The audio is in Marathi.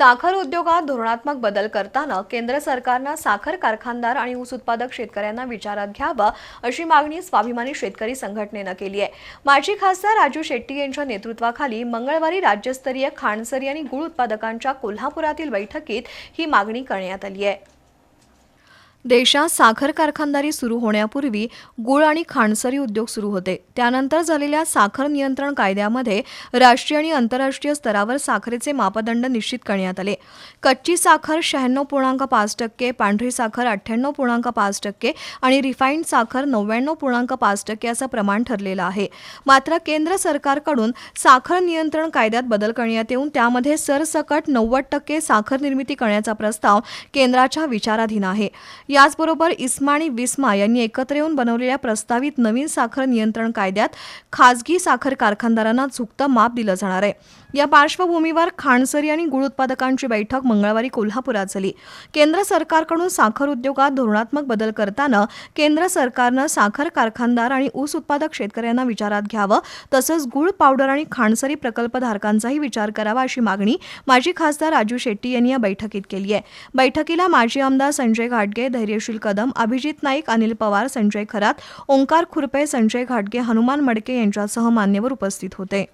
साखर उद्योगात धोरणात्मक बदल करताना केंद्र सरकारनं साखर कारखानदार आणि ऊस उत्पादक शेतकऱ्यांना विचारात घ्यावं अशी मागणी स्वाभिमानी शेतकरी संघटनेनं केली आहे. माजी खासदार राजू शेट्टी यांच्या नेतृत्वाखाली मंगळवारी राज्यस्तरीय खाणसरी आणि गुळ उत्पादकांच्या कोल्हापुरातील बैठकीत ही मागणी करण्यात आली आहे. देशात साखर कारखानदारी सुरू होण्यापूर्वी गुळ आणि खाणसरी उद्योग सुरू होते. त्यानंतर झालेल्या साखर नियंत्रण कायद्यामध्ये राष्ट्रीय आणि आंतरराष्ट्रीय स्तरावर साखरेचे मापदंड निश्चित करण्यात आले. कच्ची साखर शहाण्णव पूर्णांक पाच टक्के पांढरी साखर अठ्ठ्याण्णव पूर्णांक पाच टक्के आणि रिफाईंड साखर नव्याण्णव पूर्णांक पाच टक्के असं प्रमाण ठरलेलं आहे. मात्र केंद्र सरकारकडून साखर नियंत्रण कायद्यात बदल करण्यात येऊन त्यामध्ये सरसकट नव्वद टक्के साखर निर्मिती करण्याचा प्रस्ताव केंद्राच्या विचाराधीन आहे. याचबरोबर इस्मा आणि विस्मा यांनी एकत्र येऊन बनवलेल्या प्रस्तावित नवीन साखर नियंत्रण कायद्यात खासगी साखर कारखानदारांना झुकतं माप दिलं जाणार आहे. या पार्श्वभूमीवर खाणसरी आणि गुळ उत्पादकांची बैठक मंगळवारी कोल्हापुरात झाली. केंद्र सरकारकडून साखर उद्योगात धोरणात्मक बदल करताना केंद्र सरकारनं साखर कारखानदार आणि ऊस उत्पादक शेतकऱ्यांना विचारात घ्यावं तसंच गुळ पावडर आणि खाणसरी प्रकल्पधारकांचाही विचार करावा अशी मागणी माजी खासदार राजू शेट्टी यांनी या बैठकीत केली आहे. बैठकीला माजी आमदार संजय घाटगे धैर्यशील कदम अभिजित नाईक अनिल पवार संजय खरात ओंकार खुरपे संजय घाटगे हनुमान मडके यांच्यासह मान्यवर उपस्थित होते.